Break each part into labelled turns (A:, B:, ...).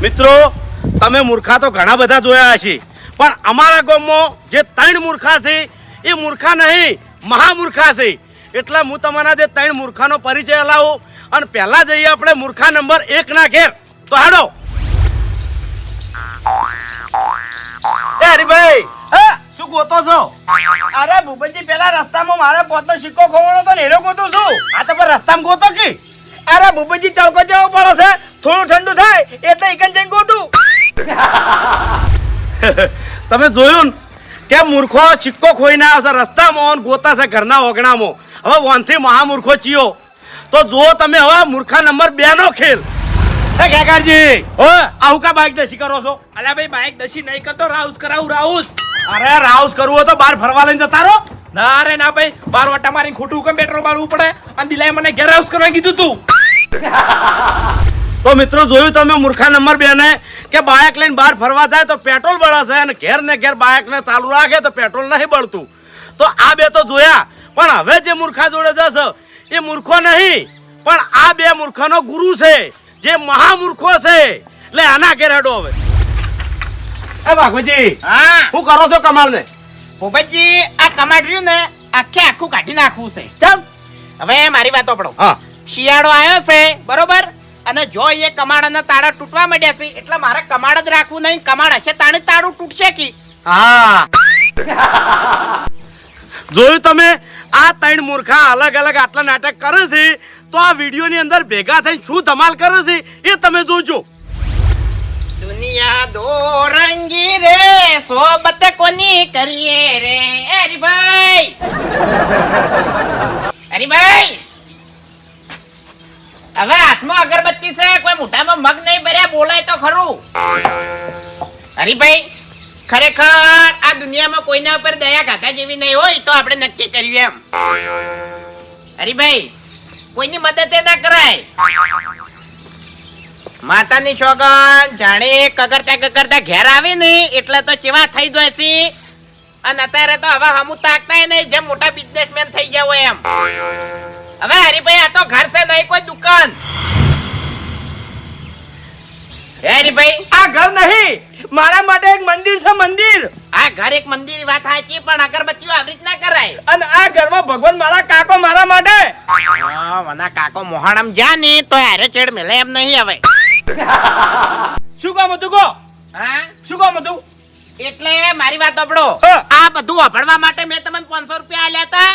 A: મિત્રો, તમે મૂર્ખા તો ઘણા બધા જોયા હશે, પણ અમારા ગામમાં જે ત્રણ મૂર્ખા છે, એ મૂર્ખા નહીં, મહામૂર્ખા છે. એટલે હું તમારા જે ત્રણ મૂર્ખાનો પરિચય લાવું અને પહેલા જઈએ આપણે મૂર્ખા નંબર એક ના ઘેર. તો હાડો એ હરિભાઈ શું ગોતો છો?
B: અરે ભૂપેનજી પેલા રસ્તામાં મારે પોતનો સિક્કો ખોવાનો તો ને, એનો ગોતું છું.
A: આ તો રસ્તામાં ગોતો કે?
B: અરે ભૂપેનજી તડકો જવો પડે છે? થોડું ઠંડુ
A: તમે જોયું કે મૂર્ખો છિક્કો ખોઈને આવશે રસ્તામાં ગોતા છે ઘરના ઓગણામાં. હવે વનથી મહામૂર્ખો ચીયો. તો જો તમે હવે મૂર્ખા નંબર બે નો ખેલ. હો આવું કા બાઇક દસી કરો છો?
C: અલા ભાઈ બાઇક દસી નહીં કરતો રાઉસ કરાવું રાઉસ.
A: અરે રાઉસ કરવું તો બહાર ફરવા લઈને જતા રહો.
C: ના રે ના ભાઈ બાર વટા મારી ખોટું કેમ પેટ્રોલ બાળવું પડે અને દિલાએ મને ઘેર રાઉસ કરવા કીધું તું.
A: તો મિત્રો જોયું તમે મૂર્ખા નંબર બે ને કે બાઇક લઈને બહાર ફરવા જાય તો પેટ્રોલ બળશે અને ઘેર ને ઘેર બાઇક ને ચાલુ રાખે તો પેટ્રોલ નહીં બળતું. તો આ બે તો જોયા. પણ હવે જે મૂર્ખા જોડે જશે એ મૂર્ખો નહીં. પણ આ બે મૂર્ખાનો ગુરુ છે. જે મહામૂર્ખો છે. એટલે આના ઘેર હેડો હવે. એ બાપુજી
D: હા.
A: શું કરો છો કમાલ ને
D: ભૂપતજી આ કમાડ રહ્યું ને આખે આખું કાઢી નાખવું છે.
A: ચમ
D: હવે મારી વાત આપણો
A: હા.
D: શિયાળો આવ્યો છે બરોબર? અને જો એ કમાડાના તાળા તૂટવા માંડ્યા છે એટલે મારે કમાડ જ રાખવું નહીં. કમાડ હશે તાણે તાળું તૂટશે કી?
A: હા. જોયું તમે? આ ત્રણ મૂર્ખા અલગ અલગ આટલા નાટક કરે છે તો આ વિડીયોની અંદર ભેગા થઈને શું ધમાલ કરે છે એ તમે જોજો.
D: દુનિયા દો રંગી રે સોબત કોની કરીએ રે? હરીભાઈ! હરીભાઈ! હવે હાથમાં અગરબત્તી છે, કોઈ મોઢામાં મગ નહીં ભર્યા, બોલાય તો ખરું. હરીભાઈ, ખરેખર આ દુનિયામાં કોઈના ઉપર દયા કાકા જેવી નહીં હોય, તો આપણે નક્કી કર્યું એમ. હરીભાઈ, કોઈની મદદ ના કરાય. માતાની સોગન જાણે કગરતા કગરતા ઘેર આવે ને એટલે તો કેવા થઈ જાય છે. અને અત્યારે તો હવે હમુ તાકતા નહીં, જેમ મોટા બિઝનેસમેન થઈ ગયા એમ. હવે હરીભાઈ આ તો ઘર છે નહીં કોઈ દુકાન. હરીભાઈ?
B: આ ઘર નહીં. મારા માટે એક મંદિર છે મંદિર.
D: આ ઘર એક મંદિર વાત સાચી પણ અગરબત્તીઓ આવી રીતના કરાય.
B: અને આ ઘરમાં ભગવાન મારા કાકો મારા માટે.
D: મના કાકો મોહાણમ જા ને તો હારે ચેડ મેલે એમ નહીં હવે.
B: શું કામ હતું કો
D: હા?
B: શું કામ હતું?
D: એટલે મારી વાત સાંભળો. આ બધું વાપરવા માટે મેં તમને પાંચસો રૂપિયા આલ્યા હતા.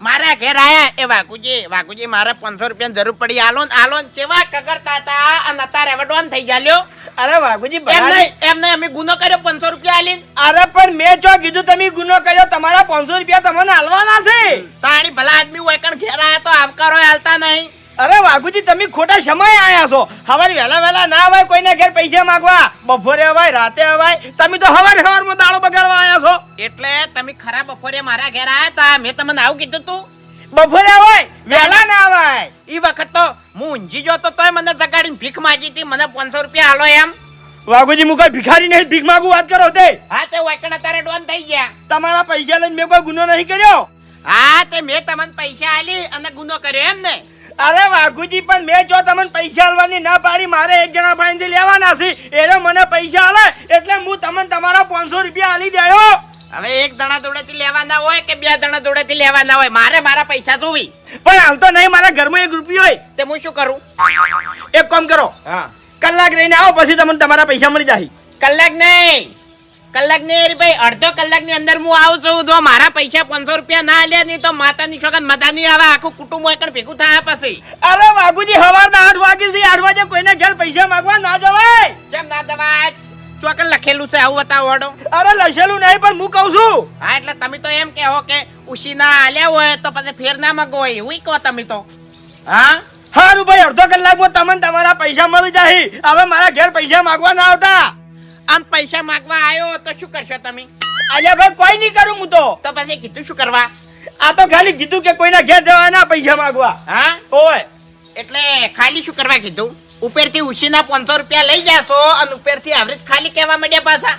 D: મારા ઘેર આયા. એ વાકુજી વાકુજી મારે પાંચસો રૂપિયા જરૂર પડી. આલો ને આલો ને કેવા કગરતા હતા અને અત્યારે હવે ડોન થઈ ગયા
B: અરે વાઘુજી
D: એમ નહીં એમ નહીં અમે ગુનો કર્યો પાંચસો રૂપિયા આલી
B: અરે પણ મેં જો કીધું તમે ગુનો કર્યો તમારા પાંચસો રૂપિયા તમને હાલવાના છે.
D: તાણી ભલા આદમી હોય કણ ઘેર આયા તો આવકારો હાલતા નહીં.
B: અરે વાઘુજી તમે ખોટા સમય આયા છો. હવારે વહેલા વહેલા ના હોય કોઈને ઘેર પૈસા માંગવા. બપોરે હવાય રાતે હવાય તમે તો હવાર હવારમાં દાળો બગાડવા આયા છો.
D: એટલે તમે ખરા બપોરે મારા ઘેર આયા તા મેં તમને આવું કીધું તું.
B: બપોરે હોય વહેલા ના હવાય
D: ઈ વખત તો હું ઊંઘી જોતો તોય મને જગાડીને ભીખ માંગી હતી. મને પાંચસો રૂપિયા હાલો એમ.
B: વાઘુજી હું કોઈ ભિખારી નહીં ભીખ માંગુ વાત કરો તે.
D: હા તે વાકણા અત્યારે ડોન થઈ ગયા.
B: તમારા પૈસા લઈને મેં કોઈ ગુનો નહીં કર્યો?
D: હા તે મેં તમને પૈસા આલી અને ગુનો કર્યો એમ ને
B: અરે વાઘુજી પણ મેં જો તમને પૈસા આલવાની ના પાડી મારે એક જણા પાસેથી લેવાના છે. એને મને પૈસા આલે એટલે હું તમને તમારા પાંચસો રૂપિયા આલી દેયો.
D: હવે એક દણા જોડેથી લેવાના હોય કે બે દણા જોડેથી લેવાના હોય? મારે મારા પૈસા જોવી.
B: પણ હાલ તો નહીં મારા ઘરમાં એક રૂપિયો હોય.
D: તે હું શું કરું?
B: એક કામ કરો.
D: હા.
B: કલાક રહીને આવો પછી તમને તમારા પૈસા મળી જાય.
D: કલાક નહીં. કલાક નહીં ભાઈ અડધો કલાકની અંદર હું આવું છું. જો મારા પૈસા પાંચસો રૂપિયા ના લે નહીં તો માતાની છોકન મતા નહીં આવે આખું કુટુંબ એકણ ભેગું થાય પછી.
B: અરે વાઘુજી સવારના આઠ વાગે છે. આઠ વાગે કોઈને ઘેર પૈસા માંગવા ના જવાય.
D: કેમ ના દવા ચોકન લખેલું છે આવું બતાવો વાડો
B: અરે લખેલું નહીં પણ હું કહું છું.
D: હા એટલે તમે તો એમ કહો કે ઉશી ના આલ્યા હોય તો પછી ફેર ના મગો હોય એવું કહો તમે તો. હા?
B: હારું ભાઈ અડધો કલાકમાં તમને તમારા પૈસા મળી જાય. હવે મારા ઘેર પૈસા માંગવા ના આવતા.
D: આમ પૈસા માંગવા આવ્યો તો શું કરશો તમે?
B: અલ્યા ભાઈ કોઈ નહીં કરું હું તો.
D: તો પછી કીધું શું કરવા?
B: આ તો ખાલી કીધું કે કોઈના ઘેર જવાના પૈસા માંગવા.
D: હા?
B: ઓય.
D: એટલે ખાલી શું કરવા કીધું? ઉપરથી ઉછીના પાંચસો રૂપિયા લઈ જાશો અને ઉપરથી આવરેજ ખાલી કહેવા માંડ્યા પાછા.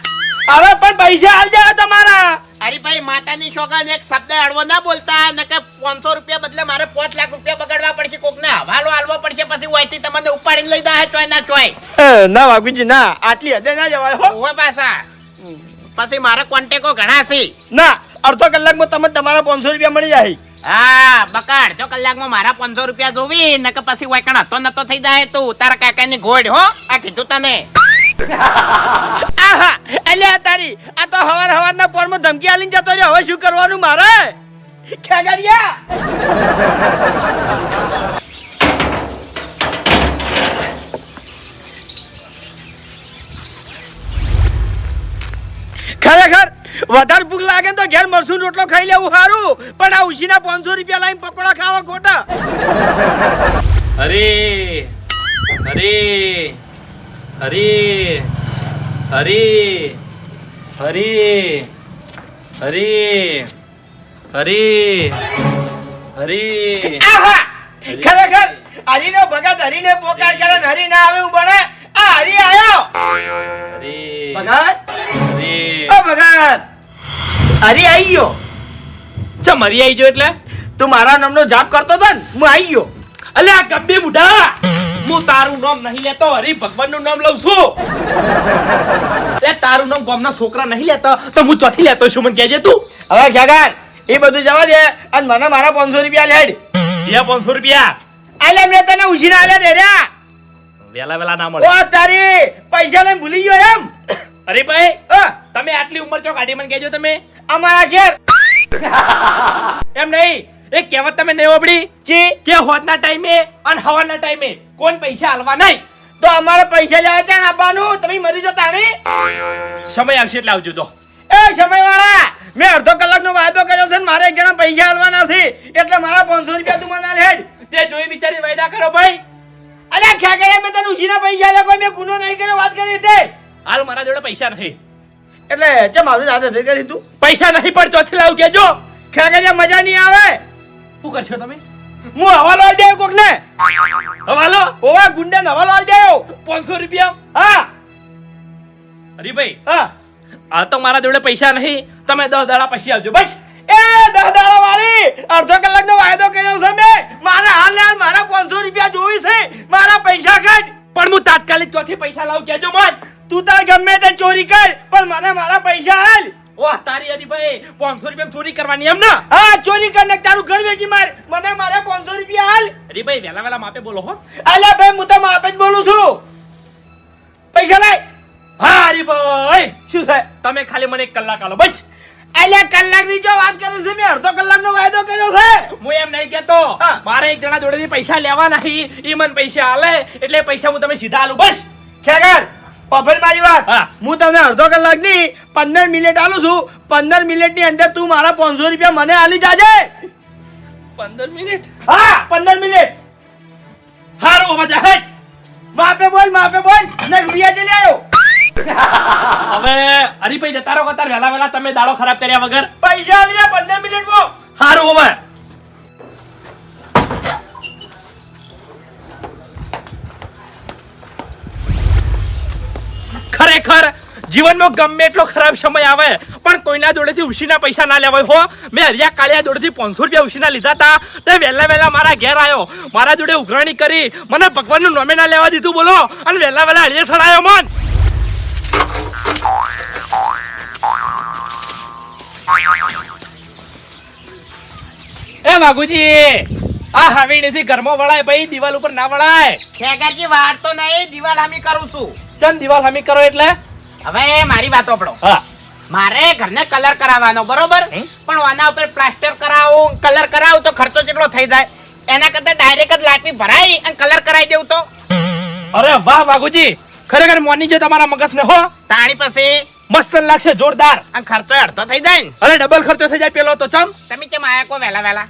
B: હવે પણ પૈસા આવી જાય તમારા.
D: અરે ભાઈ માતાની શોગન એક શબ્દ અડવો ના બોલતા ને કે પાંચસો રૂપિયા બદલે મારે પાંચ લાખ રૂપિયા બગાડવા પડશે કોકને હવાલો હાલવો પડશે પછી વહીથી તમને ઉપાડીને લઈ દે ચોય ના ચોય.
B: ના વાઘુજી ના આટલી હદે ના જવાય હો.
D: ઓવે પાછા. પછી મારા કોન્ટેકો ઘણા છે.
B: ના અડધો કલાકમાં તમને તમારા પાંચસો રૂપિયા મળી જાય.
D: હા બકા અડધો કલાકમાં મારા પાંચસો રૂપિયા જોવી ને કે પછી વાયકણ હતો નતો થઈ જાય તું તારા કાકાની ઘોડ હો આ કીધું તને.
B: આહા એટલે તારી આ તો હવાર હવારના પોરમાં ધમકી આલીને જતો રહ્યો હવે શું કરવાનું મારે? ખેગરિયા! વધારે ભૂખ લાગે તો ઘેર મરસું રોટલો ખાઈ લેવું સારું પણ આ ઉછીના પાંચસો રૂપિયા લાવીને પકોડા ખાવા ખોટા.
C: અરે અરે અરે અરે અરે અરે અરે અરે
B: ખરેખર હરીનો ભગત હરીને પોકાર કરે ને હરી ના આવે એવું બને? હરી આઈ ગયો.
C: ચ મરી આવી ગયો એટલે?
B: તું મારા નામનો જાપ કરતો હતો ને હું આઈ ગયો.
C: અલે આ ગબ્બે બુઢા! હું તારું નામ નહીં લેતો હરી ભગવાનનું નામ લઉં છું. એ તારું નામ ગામના છોકરા નહીં લેતો તો હું ચોથી લેતો છું મને કહેજે તું.
B: હવે ખેગાર એ બધું જવા દે અને મને મારા પાંચસો રૂપિયા લેડ.
C: જે પાંચસો રૂપિયા?
B: આલે મેં તને ઉછીના ના દે રે.
C: વેલા વેલા ના મળે.
B: ઓ તારી પૈસા લઈને ભૂલી ગયો એમ.
C: અરે ભાઈ તમે આટલી ઉંમર ચો કાઢી મને કહેજો તમે.
B: અમારા ઘેર.
C: એમ નહીં. એક કહેવત તમે નહીં ઓબડી
B: ચી
C: કે હોદના ટાઈમે અને હવાના ટાઈમે કોણ પૈસા હાલવા નહીં.
B: તો અમારે પૈસા લેવા છે આપવાનું? તમે મરી જો તાણી.
C: સમય આવશે એટલે આવજો તો.
B: એ સમયવાળા મેં અડધો કલાકનો વાયદો કર્યો છે ને મારે એક જણા પૈસા આલવાના છે. એટલે મારા પાંચસો રૂપિયા તું મને હેડ.
C: તે જોઈ વિચારી વાયદા કરો ભાઈ.
B: અરે ખ્યા કર્યા મેં તને ઉછીના પૈસા લે કોઈ મેં ગુનો નહીં કર્યો વાત કરી તે
C: હાલ મારા જોડે પૈસા નહીં
B: એટલે ચમ આવી સાથે થઈ કરી તું?
C: પૈસા નહીં પણ ચોથી લાવું કેજો
B: ખેગે મજા નહીં આવે?
C: શું કરશો તમે?
B: હું હવાલો આલ કોક ને
C: હવાલો?
B: ઓવા ગુંડા હવાલો આલ દેયો
C: પાંચસો રૂપિયા?
B: હા.
C: અરે ભાઈ
B: હા.
C: આ તો મારા જોડે પૈસા નહીં. તમે દસ દાડા પછી આવજો બસ.
B: એ દસ દાડા વાળી અડધો કલાકનો વાયદો કર્યો છે મેં. મારે હાલ ને હાલ મારા પાંચસો રૂપિયા જોવી છે. મારા પૈસા કાઢ.
C: પણ હું તાત્કાલિક ચોથી પૈસા લાવું કેજો મન
B: તું તાર ગમે તે ચોરી કર પણ મને મારા પૈસા હાલ
C: વાહ તારી હરીભાઈ પાંચસો રૂપિયા ચોરી કરવાની એમ ને?
B: હા ચોરી કર ને તારું ઘર વેચી માર. મને મારા પાંચસો રૂપિયા હાલ
C: હરીભાઈ વેલા વેલા માપે બોલો હો.
B: અલે ભાઈ હું તો માપે જ બોલું છું. પૈસા લાય.
C: હા હરીભાઈ
B: શું છે
C: તમે ખાલી મને એક કલાક આલો બસ.
B: અલ્યા કલાકની જો વાત કરે છે મેં અડધો કલાકનો વાયદો કર્યો છે.
C: હું એમ નહીં કેતો
B: હા.
C: મારે એક જણા જોડેથી પૈસા લેવા નહીં. એ મને પૈસા આલે એટલે પૈસા હું તમે સીધા આલું બસ.
B: ખેગર ઓફર મારી વાત.
C: હા.
B: હું તમને અડધો કલાકની પંદર મિનિટ આલું છું. પંદર મિનિટની અંદર તું મારા પાંચસો રૂપિયા મને આલી જાજે.
C: પંદર મિનિટ?
B: હા પંદર મિનિટ.
C: હારું હવે જા હેટ.
B: માપે બોલ માપે બોલ. ને રૂપિયા જઈ આવ્યો.
C: હવે હરીભાઈ જતા રહો કતાર વેલા વેલા તમે દાડો ખરાબ કર્યા વગર.
B: પૈસા આલી જા પંદર મિનિટ મિનિટમાં.
C: હારું હવે. ખરેખર જીવનમાં ગમે એટલો ખરાબ સમય આવે, પણ કોઈના જોડેથી ઉશીના પૈસા ના લેવાય હો. મેં હરિયા કાળિયા જોડેથી પાંચસો રૂપિયા ઉશીના લીધા હતા. તે વહેલા વહેલા મારા ઘેર આવ્યો મારા જોડે ઉઘરાણી કરી. મને ભગવાનનું નોમે લેવા દીધું, બોલો. અને વહેલા વહેલા હળીએ સડાયો મન. એ વાઘુજી, આ હવેલીથી ઘરમાં વળાય ભાઈ, દિવાલ ઉપર ના વળાય.
D: ખેગાજી વાર તો નહીં, દિવાલ હામી કરું છું.
C: ચમ દિવાલ હમી કરો એટલે?
D: હવે મારી વાત પડો
C: હા.
D: મારે ઘરને કલર કરાવવાનો બરોબર? પણ આના ઉપર પ્લાસ્ટર કરાવો કલર કરાવું તો ખર્ચો કેટલો થઈ જાય? એના કરતા ડાયરેક્ટ જ લાટવી ભરાઈ અને કલર કરાવી દેવું તો?
C: અરે વાહ વાઘુજી. ખરેખર મોની જો તમારા મગજ ને હો.
D: તાણી પછી?
C: મસ્ત લાગશે જોરદાર.
D: અને ખર્ચો અડધો થઈ જાય ને?
C: અરે ડબલ ખર્ચો થઈ જાય પેલો તો ચમ.
D: તમે કેમ આયા કો વેલા વેલા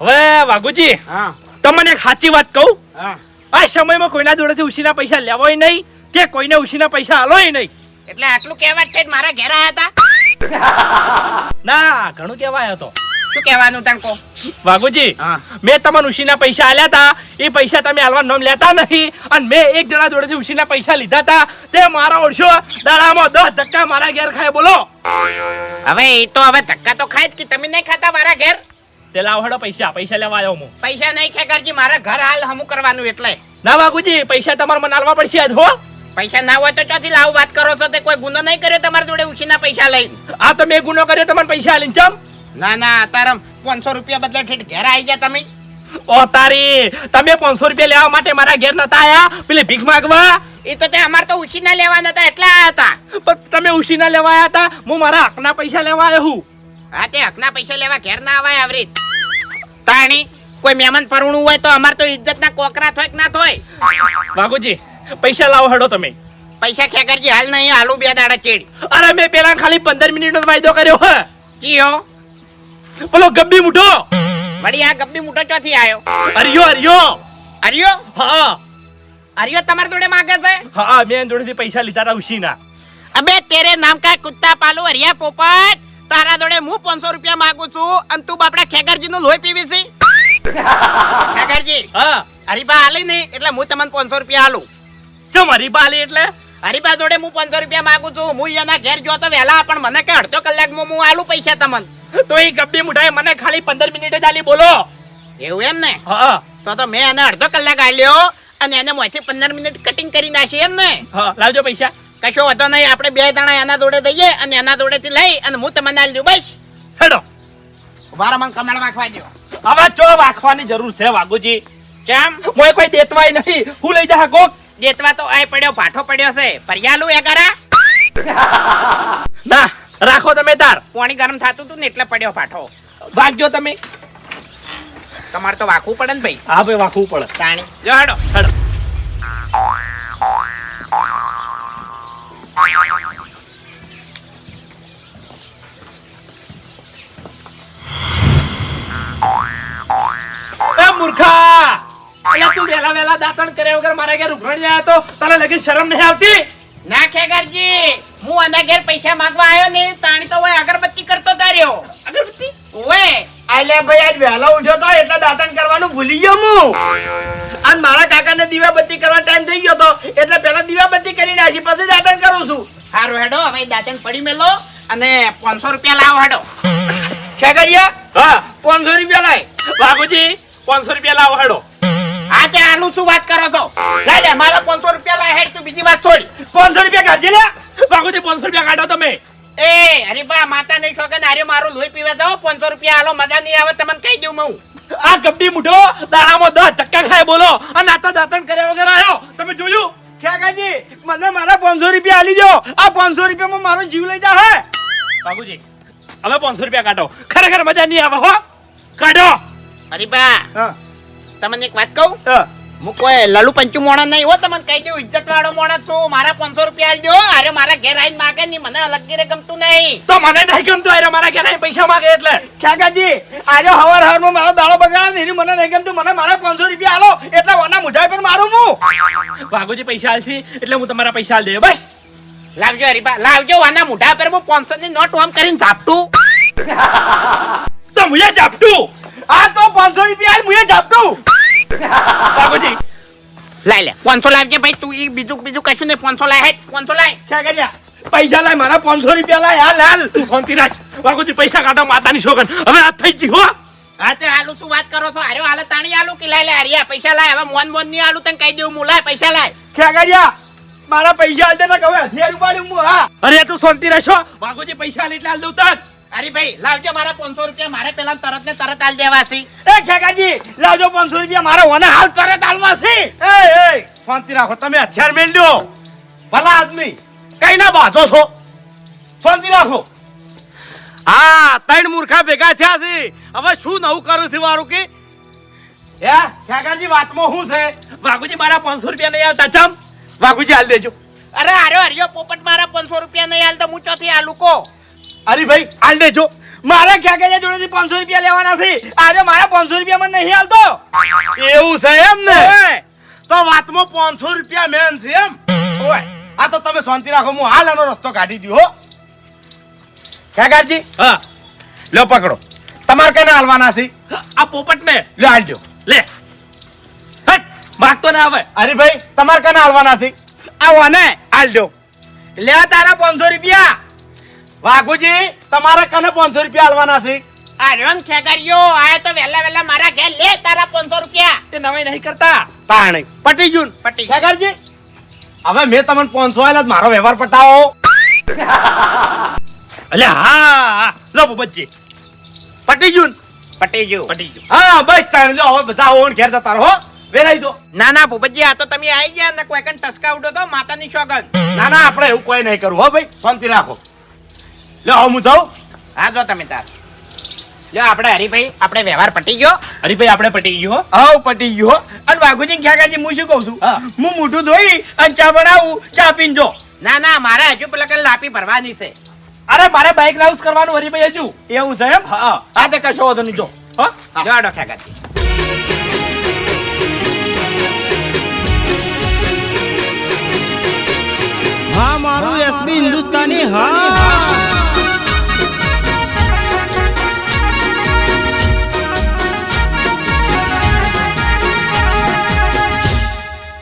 C: હવે વાઘુજી
D: હા.
C: તમને એક સાચી વાત કહું.
D: હા.
C: આ સમયમાં કોઈના જોડેથી ઉછીના પૈસા લેવાય નહીં. કે કોઈને ઉછીના પૈસા આલોય નહીં.
D: એટલે આટલું કહેવા છે મારા ઘેર આયા હતા?
C: ના ઘણું કહેવાય હતો.
D: શું કહેવાનું તણકો
C: વાઘુજી
D: હા.
C: મેં તમને ઉશીના પૈસા આલ્યા હતા. એ પૈસા તમે આલવા નામ લેતા નહીં. અને મેં એક જણા જોડેથી ઉશીના પૈસા લીધા હતા. તે મારા ઓળશો દાડામાં દસ ધક્કા મારા ઘેર ખાય બોલો.
D: હવે એ તો હવે ધક્કા તો ખાય જ કે તમે નહીં ખાતા મારા ઘેર?
C: તે લાવડો પૈસા પૈસા લેવા આવ્યો હું.
D: પૈસા નહીં ખેગરજી મારા ઘર હાલ હમું કરવાનું એટલે.
C: ના વાઘુજી પૈસા તમારે મને આલવા પડશે હો.
D: પૈસા ના હોય તો ચોથી લાવ? વાત કરો છો તે કોઈ ગુનો નહીં કર્યો તમારા જોડે ઉછીના પૈસા લઈ
C: આ તો મેં ગુનો કર્યો તમને પૈસા આલીને ચમ?
D: ના ના તારમ પાંચસો રૂપિયા બદલે ઠેઠ ઘેર આવી ગયા તમે.
C: ઓ તારી તમે પાંચસો રૂપિયા લેવા માટે મારા ઘેર નતા આયા? પેલી ભીખ માંગવા?
D: એ તો તે અમારે તો ઉછીના લેવા નતા એટલે આયા હતા.
C: પણ તમે ઉછીના લેવા આયા હતા? હું મારા હકના પૈસા લેવા આવ્યો હું?
D: હા તે હકના પૈસા લેવા ઘેર ના આવાય આવરી તાણી કોઈ મહેમાન પરણું હોય તો અમાર તો ઇજ્જત ના કોકરા થોય કે ના થોય.
C: વાઘુજી પૈસા લાવો હેડો તમે.
D: પૈસા ખેકરજી હાલ નહીં હાલું બે દાડા ચેડ.
C: અરે મેં પેલા ખાલી પંદર મિનિટનો વાયદો કર્યો હે.
D: ચીયો
C: પેલો ગબ્બી મુઠો.
D: વળી આ ગબ્બી મુઠો ચોથી આવ્યો
C: અરિયો હરિયો
D: અરિયો?
C: હા.
D: અરિયો તમારા જોડે માગે છે?
C: હા મેં જોડેથી પૈસા લીધા હતા ઉશીના.
D: અબે તેરે નામ કા કુત્તા પાલુ અરિયા પોપટ. તારા જોડે હું 500 રૂપિયા માંગુ છું અને તું બાપડા ખેગરજી નું લોહી પીવી છે ખેગરજી
C: હા.
D: અરીબા આલી નહીં એટલે હું તમને 500 રૂપિયા આલું.
C: ચમ હરી પાલી એટલે?
D: હરીબા જોડે હું 500 રૂપિયા માંગુ છું. હું એના ઘેર ગયો તો વહેલા પણ મને કે અડધો કલાકમાં હું આલું પૈસા તમને.
C: તો એ ગબ્બી મુઠાઈ મને ખાલી પંદર મિનિટ જ આલી બોલો.
D: એવું એમ ને?
C: હા
D: તો તો મેં એને અડધો કલાક આલ્યો અને એને મોથી પંદર મિનિટ કટિંગ કરી નાખી એમ ને?
C: હા લાવજો પૈસા.
D: કશો વધો નહીં આપણે બે જણા એના જોડે દઈએ અને એના જોડેથી લઈ અને હું તમને આલી દઉં બસ.
C: હેડો.
D: મારા મને કમાડ વાંખવા દો
C: હવે ચો વાખવાની જરૂર છે વાઘુજી.
D: કેમ?
C: મોય કોઈ દેતવાય નહીં. હું લઈ જા કોક.
D: દેતવા તો અહીં પડ્યો પાઠો પડ્યો છે. પર્યાલું એ કરા
C: ના રાખો તમે તાર.
D: પાણી ગરમ થતું હતું ને એટલે પડ્યો પાઠો
C: વાગજો તમે.
D: તમારે તો વાખવું પડે ને ભાઈ.
C: હા ભાઈ વાખવું પડે.
D: તાણી. જો હડો.
C: હડો. મૂર્ખા! અલ્યા તું વેલા વેલા દાતણ કર્યા વગર મારા ઘેર ઉઘરાણી જાય તો? તને લગી શરમ નહીં આવતી?
D: ના ખેગરજી હું આના ઘેર પૈસા માંગવા આવ્યો ને તાણી તો ઓય અગરબત્તી કરતો તાર્યો. અગરબત્તી? ઓય
B: આલે ભાઈ આજ વહેલો ઉઠ્યો તો એટલે દાતણ કરવાનું ભૂલી ગયો હું. અને મારા કાકાને દીવાબત્તી કરવા ટાઈમ થઈ ગયો તો એટલે પહેલા દીવાબત્તી કરી નાખી પછી દાતણ કરું છું.
D: હારું હેડો હવે દાંતણ પડી મેલો અને પાંચસો રૂપિયા લાવો હેડો.
B: ખેગરિયા
C: હા.
B: પાંચસો રૂપિયા લાય.
C: બાબુજી પાંચસો રૂપિયા લાવો હેડો.
D: હા તે આનું શું વાત કરો છો? લઈ લે મારા પાંચસો રૂપિયા લાય હેડ તું બીજી વાત છોડ.
B: પાંચસો રૂપિયા કાઢજે લે.
C: બાબુજી પાંચસો રૂપિયા કાઢો તમે.
D: એ અરે બા માતા નહીં છોકે આર્યો મારું લોહી પીવા જાઓ પાંચસો રૂપિયા હાલો મજા નહીં આવે તમને કહી દઉં હું.
C: આ ગબ્બી મુઠો દાડામાં દસ ધક્કા ખાય બોલો. અને આ તો દાંતણ કર્યા વગર આવ્યો તમે જોયું?
B: ખ્યાકાજી મને મારા પાંચસો રૂપિયા આલી દો. આ પાંચસો રૂપિયામાં મારો જીવ લઈ જા હે.
C: બાબુજી હવે પાંચસો રૂપિયા કાઢો. ખરેખર મજા નહીં આવે હો. કાઢો.
D: અરે બા
B: હા.
D: તમને એક વાત કહું?
B: હા.
D: કોઈ લલુ પંચુ મોણા નહીં. હો તમને કહી દઉં ઇજ્જત વાળો મોણા છું. મારા પાંચસો રૂપિયા આલજો અરે મારા ઘેર આવીને માગે નહીં. મને અલગ ઘેરે ગમતું નહીં.
C: તો મને નહીં ગમતું. અરે મારા ઘેર આવીને પૈસા માગે એટલે.
B: ખેગાજી આજે હવાર હવારમાં મારો દાડો બગાડે નહીં મને નહીં ગમતું. મને મારા પાંચસો રૂપિયા આલો. એટલે ઓના મુઠાઈ પર મારું હું
C: બાબુજી પૈસા આલશી? એટલે હું તમારા પૈસા આલ દે. બસ.
D: લાવજો હરીબા લાવજો. આના મુઢા પર હું પાંચસો ની નોટ ઓમ કરીને ઝાપટું.
C: તો મુજે જાપટું
B: આ તો પાંચસો રૂપિયા આલ મુએ ઝાપટું
C: બાબુજી
D: લાય લે પાંચસો લાવજે ભાઈ તું ઈ બીજું બીજું કશું નહીં પાંચસો લાય હે પાંચસો લાય.
B: ખેગાજી પૈસા લાય મારા પાંચસો રૂપિયા લાય હાલ હાલ.
C: તું શાંતિ રાખ. બાબુજી પૈસા કાઢો માતાની શોગન હવે આ થઈ ગઈ હો.
D: હા તે હાલું શું વાત કરો છો? અરે હાલે તાણી આલુ કે લાય લે હરિયા પૈસા લાય હવે મોન મોનની આલું તને કહી દઉં હું લાય પૈસા લાય.
B: ખેગાજી મારા પૈસા આલ દે ને કવે હથિયાર ઉપાડ્યું હું હા.
C: અરે તું શાંતિ રહેશો બાબુજી પૈસા લઈ એટલે આલ દઉં તક
D: અરે ભાઈ લાવજો મારા પાંચસો રૂપિયા. મારે પેલા તરત ને તરત આલ દેવા છે
B: એ ખેગાજી લાવજો પાંચસો રૂપિયા. મારા ઓના હાલ તરત હાલવા છે
A: એ એ શાંતિ રાખો. તમે હથિયાર મેલ ભલા આદમી કઈ ના બાંધો છો? શાંતિ રાખો. હા ત્રણ મૂર્ખા ભેગા થયા છે. હવે શું નવું કરું છું મારું કે? હે ખેગાજી વાતમાં શું છે?
C: બાબુજી મારા પાંચસો રૂપિયા નહીં આવતા. ચમ.
A: વાઘુજી હાલ દેજો.
D: અરે અરે હરિયો પોપટ મારા પાંચસો રૂપિયા નહીં હાલ તો હું ચોથી આ કો
A: અરે ભાઈ હાલ દેજો.
B: મારા ખેગાજી જોડેથી પાંચસો રૂપિયા લેવાના છે? આજે મારા પાંચસો રૂપિયા મને નહીં હાલતો.
A: એવું છે એમ ને? તો વાતમાં પાંચસો રૂપિયા મેન છે એમ.
B: ઓય.
A: આ તો તમે શાંતિ રાખો હું હાલ આનો રસ્તો કાઢી દઉં હો. ખેગાજી
C: હા.
A: લો પકડો. તમારે કને હાલવાના છે?
C: આ પોપટ ને
A: લે હાલજો
C: લે. હટ. માગતો ના આવે.
A: ભાઈ તમારે કને હાલવાના છે?
B: આવો ને. હાલજો લે તારા પાંચસો રૂપિયા.
A: વાઘુજી તમારે કને પાંચસો રૂપિયા આલવાના છે?
D: આ રહ્યો ને આયો તો વહેલા વેલા મારા ઘેર લે તારા 500 રૂપિયા.
C: તે નવાઈ નહીં કરતા.
A: તાણે. પટી ગયું
D: પટી.
A: ખેગરજી હવે મેં તમને પાંચસો આલ્યા તો મારો વ્યવહાર પટાવો.
C: અલે હા લો બચ્ચી
A: પટી ગયું
D: પટી ગયું.
C: પટી ગયું.
A: હા બસ તાણે. જો હવે બધા ઓન ઘેર જતા રહો વેરાઈ દો
D: ના ના ભૂપતજી આ તો તમે આવી ગયા ને કોઈ કણ ટસકા ઉડો તો માતાની શોગન
A: ના ના આપણે એવું કોઈ નહીં કરવું હો ભાઈ. શાંતિ રાખો. લે હવે હું જાઉં.
D: હા જો તમે તાર લે આપણે હરીભાઈ આપણે વ્યવહાર પટી ગયો.
C: હરીભાઈ આપણે પટી ગયો હા.
B: પટી ગયો અને વાઘુજી ખ્યાકાજી હું શું કહું છું?
C: હું.
B: મોઢું ધોઈ અને ચા બનાવું ચા પીને જો.
D: ના ના મારે હજુ પેલા કણ લાપી ભરવાની છે.
C: અરે મારે બાઇક લાઉસ કરવાનું હરીભાઈ હજુ.
B: એવું છે એમ?
C: હા
A: હા. તે કશો વધુ નહીં જો.
C: હા.
D: જો ખ્યાકાજી
E: હા મારું એસબી હિન્દુસ્તાની હા.